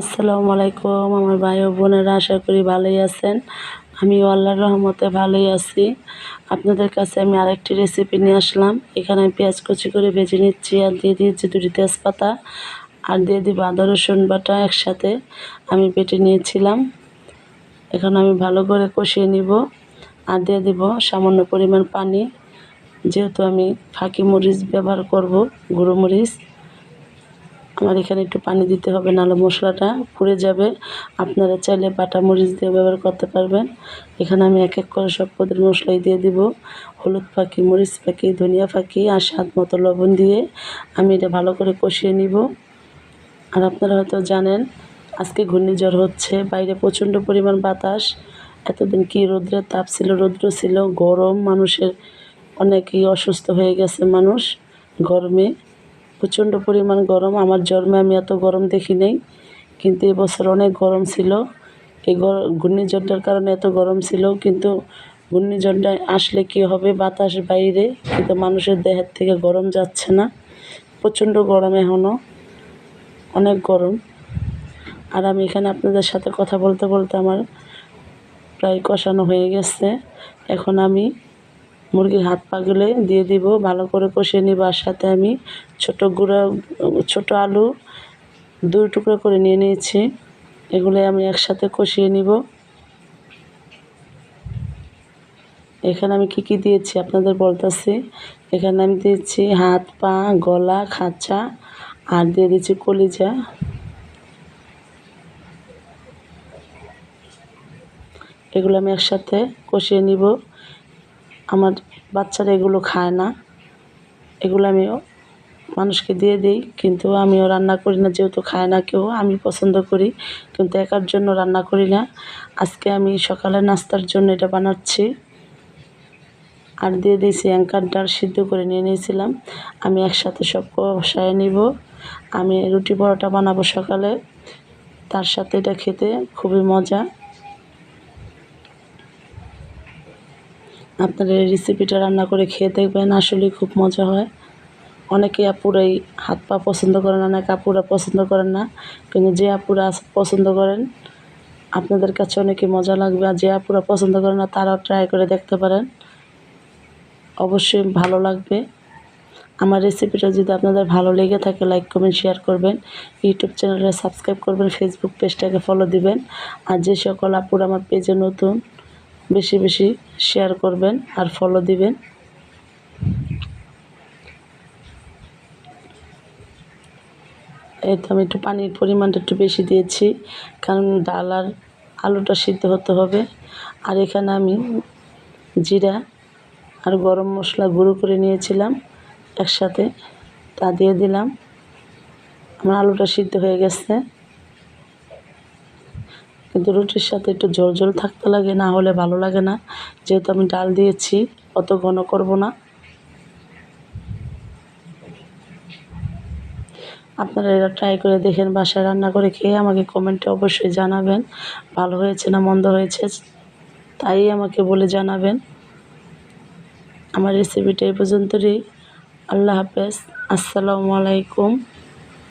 আসসালামু আলাইকুম, আমার ভাই ও বোনেরা, আশা করি ভালোই আছেন। আমি আল্লাহর রহমতে ভালোই আছি। আপনাদের কাছে আমি আরেকটি রেসিপি নিয়ে আসলাম। এখানে আমি পেঁয়াজ কুচি করে ভেজে নিচ্ছি আর দিয়ে দিয়েছি দুটি তেজপাতা। আর দিয়ে দিব আদা, রসুন বাটা একসাথে আমি পেটে নিয়েছিলাম। এখন আমি ভালো করে কষিয়ে নিব। আর দিয়ে দিব সামান্য পরিমাণ পানি। যেহেতু আমি ফাঁকি মরিচ ব্যবহার করব, গুঁড়ো মরিচ। আমার এখানে একটু পানি দিতে হবে, নাহলে মশলাটা পুড়ে যাবে। আপনারা চাইলে বাটা মরিচ দিয়ে ব্যবহার করতে পারবেন। এখানে আমি এক এক করে সব পদের মশলাই দিয়ে দিব। হলুদ পাখি মরিচ পাখি ধনিয়া পাখি আর স্বাদ মতো লবণ দিয়ে আমি এটা ভালো করে কষিয়ে নিব। আর আপনারা হয়তো জানেন, আজকে ঘূর্ণিঝড় হচ্ছে, বাইরে প্রচণ্ড পরিমাণ বাতাস। এতদিন কি রৌদ্রের তাপ ছিল? রৌদ্র ছিল, গরম, মানুষের অনেকই অসুস্থ হয়ে গেছে মানুষ, গরমে। প্রচণ্ড পরিমাণ গরম। আমার জন্মে আমি এত গরম দেখি নেই, কিন্তু এবছর অনেক গরম ছিল। এই ঘূর্ণিঝড়টার কারণে এত গরম ছিল, কিন্তু ঘূর্ণিঝড়টা আসলে কি হবে বাতাস বাইরে, কিন্তু মানুষের দেহের থেকে গরম যাচ্ছে না। প্রচণ্ড গরম এখনও অনেক গরম। আর আমি এখানে আপনাদের সাথে কথা বলতে বলতে আমার প্রায় কষানো হয়ে গেছে। এখন আমি মুরগির হাত পাগুলে দিয়ে দিব। ভালো করে কষিয়ে নিব আর সাথে আমি ছোট গুঁড়া, ছোট আলু দুই টুকরো করে নিয়ে নিয়েছি। এগুলো আমি একসাথে কষিয়ে নিব। এখানে আমি কি কি দিয়েছি আপনাদের বলতেছি। এখানে আমি দিয়েছি হাত পা, গলা, খাঁচা আর দিয়ে দিচ্ছি কলিজা। এগুলো আমি একসাথে কষিয়ে নিব। আমার বাচ্চারা এগুলো খায় না। এগুলো আমি মানুষকে দিয়ে দিই, কিন্তু আমিও রান্না করি না, যেহেতু খায় না কেউ, আমি পছন্দ করি, কিন্তু একার জন্য রান্না করি না। আজকে আমি সকালে নাস্তার জন্য এটা বানাচ্ছি। আর দিয়ে দিয়েছি অ্যাঙ্কার ডাল সিদ্ধ করে নিয়ে নিয়েছিলাম। আমি একসাথে সব কষায় নিব। আমি রুটি পরোটা বানাবো সকালে। তার সাথে এটা খেতে খুবই মজা। আপনারা এই রেসিপিটা রান্না করে খেয়ে দেখবেন, আসলেই খুব মজা হয়। অনেকে আপুরাই হাত পা পছন্দ করেন, অনেক আপুরা পছন্দ করেন না, কিন্তু যে আপুরা পছন্দ করেন, আপনাদের কাছে অনেকে মজা লাগবে। আর যে আপুরা পছন্দ করেন না, তারাও ট্রাই করে দেখতে পারেন। অবশ্যই ভালো লাগবে। আমার রেসিপিটা যদি আপনাদের ভালো লেগে থাকে লাইক কমেন্ট শেয়ার করবেন। ইউটিউব চ্যানেলে সাবস্ক্রাইব করবেন ফেসবুক পেজটাকে ফলো দিবেন। আর যে সকল আপুর আমার পেজে নতুন বেশি বেশি শেয়ার করবেন আর ফলো দিবেন। এই তো আমি একটু পানির পরিমাণটা একটু বেশি দিয়েছি, কারণ ডাল আর আলুটা সিদ্ধ হতে হবে। আর এখানে আমি জিরা আর গরম মশলা গুঁড়ো করে নিয়েছিলাম, একসাথে তা দিয়ে দিলাম। আমার আলুটা সিদ্ধ হয়ে গেছে। কিন্তু রুটির সাথে একটু ঝোল ঝোল থাকতে লাগে, না হলে ভালো লাগে না। যেহেতু আমি ডাল দিয়েছি, অত ঘন করব না। আপনারা এরা ট্রাই করে দেখেন বাসায় রান্না করে খেয়ে আমাকে কমেন্টে অবশ্যই জানাবেন। ভালো হয়েছে না মন্দ হয়েছে, তাই আমাকে বলে জানাবেন। আমার রেসিপিটা এই পর্যন্তই। আল্লাহ হাফেজ। আসসালামু আলাইকুম।